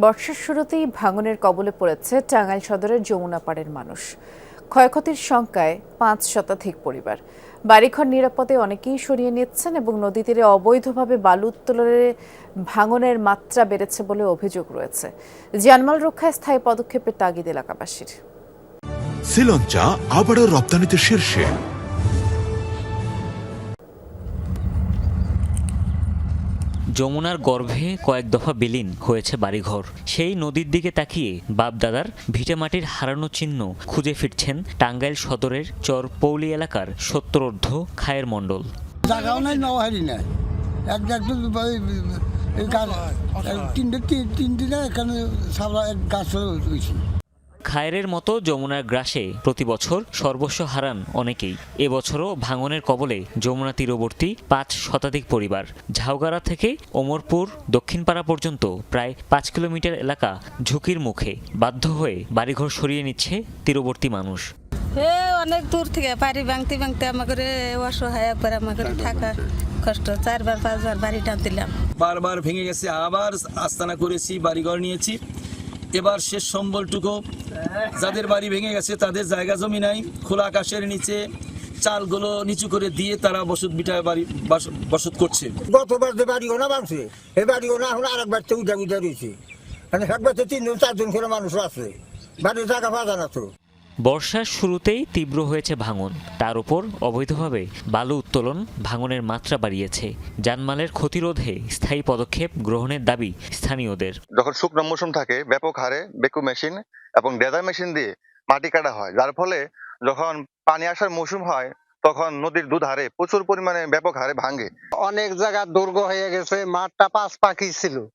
বর্ষার শুরুতেই ভাঙনের কবলে পড়েছে টাঙ্গাইল সদরের যমুনাপাড়ের মানুষ। ক্ষয়ক্ষতির সংখ্যায় পাঁচ শতাধিক পরিবার। বাড়িঘর নিরাপদে অনেকেই সরিয়ে নিচ্ছেন এবং নদী তীরে অবৈধভাবে বালু উত্তোলনের ভাঙনের মাত্রা বেড়েছে বলে অভিযোগ রয়েছে। জানমাল রক্ষায় স্থায়ী পদক্ষেপের তাগিদ এলাকাবাসীর। শ্রীলঞ্চা আবারও রপ্তানিতে শীর্ষে। যমুনার গর্ভে কয়েক দফা বিলীন হয়েছে বাড়িঘর সেই নদীর দিকে তাকিয়ে বাপদাদার ভিটেমাটির হারানো চিহ্ন খুঁজে ফিরছেন টাঙ্গাইল সদরের চর পৌলি এলাকার সত্তরর্ধ খায়ের মণ্ডল জায়গাও নাই নওহারি নাই এক তিনটে তিন- এখানে গাছ খায়ের মতো যমুনার গ্রাসে প্রতি বছর সর্বস্ব হারান অনেকেই। এবছরও ভাঙনের কবলে যমুনা তীরবর্তী পাঁচ শতাধিক পরিবার। ঝাউগাড়া থেকে ওমরপুর দক্ষিণপাড়া পর্যন্ত প্রায় পাঁচ কিলোমিটার এলাকা ঝুঁকির মুখে বাধ্য হয়ে বাড়িঘর সরিয়ে নিচ্ছে তীরবর্তী মানুষ। হে অনেক দূর থেকে বাড়ি ভাঙতে ভাঙতে আমাকে অসহায় একবার আমাকে থাকা কষ্ট। চারবার পাঁচবার বাড়ি টানতিলাম বারবার ভেঙে গেছে আবার আস্তানা করেছি বাড়িঘর নিয়েছি। এবার শেষ সম্বলটুকু। যাদের বাড়ি ভেঙে গেছে, তাদের জায়গা জমি নাই। খোলা আকাশের নিচে চালগুলো নিচু করে দিয়ে তারা বসত বিটায় বাড়ি, বাস- বসত করছে। গতবার যে বাড়ি ওনা ভাঙছে এই বাড়ি ওনা এখন আরেক বাড়িতে উঠে উঠে রয়েছে। মানে একবার বাড়িতে তিনজন, চারজন করে মানুষ আছে। বাড়ির জায়গা পাওয়া না তো। বর্ষার শুরুতেই তীব্র হয়েছে ভাঙন। তার উপর অবৈধভাবে বালু উত্তোলন ভাঙনের মাত্রা বাড়িয়েছে। জানমালের ক্ষতিরোধে স্থায়ী পদক্ষেপ গ্রহণের দাবি স্থানীয়দের। যখন শুকনো মৌসুম থাকে ব্যাপক হারে বেকু মেশিন এবং ডেজার মেশিন দিয়ে মাটি কাটা হয়। যার ফলে যখন পানি আসার মৌসুম হয় তখন নদীর দুধারে প্রচুর পরিমাণে ব্যাপক হারে ভাঙে। অনেক জায়গা দুর্গ হয়ে গেছে মাঠটা পাঁচ পাখি ছিল।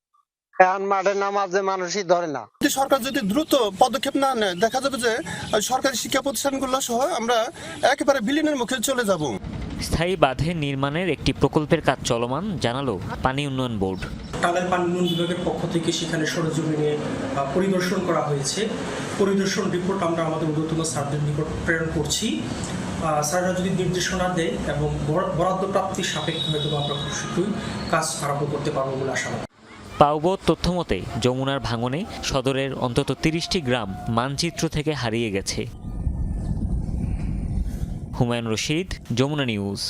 এখন মাঠে নামাজে মানুষই ধরে না। সরকার যদি দ্রুত পদক্ষেপ না নেয় দেখা যাবে যে সরকারি শিক্ষা প্রতিষ্ঠানগুলো সহ আমরা একেবারে বিলীনের মুখে চলে যাব। স্থায়ী বাঁধের নির্মাণের একটি প্রকল্পের কাজ চলমান জানালো পানি উন্নয়ন বোর্ড। টাঙ্গাইল পানি উন্নয়ন বিভাগের পক্ষ থেকে সেখানে সরজমিনে পরিদর্শন করা হয়েছে। পরিদর্শন রিপোর্ট আমরা আমাদের ঊর্ধ্বতন স্যারদের নিকট প্রেরণ করছি। স্যাররা যদি নির্দেশনা দেয় এবং বরাদ্দ প্রাপ্তির সাপেক্ষে হয়তো আমরা খুব শীঘ্রই কাজ আরম্ভ করতে পারব বলে আশা পাওব তথ্যমতে, যমুনার ভাঙনে সদরের অন্তত তিরিশটি গ্রাম মানচিত্র থেকে হারিয়ে গেছে। হুমায়ুন রশিদ, যমুনা নিউজ।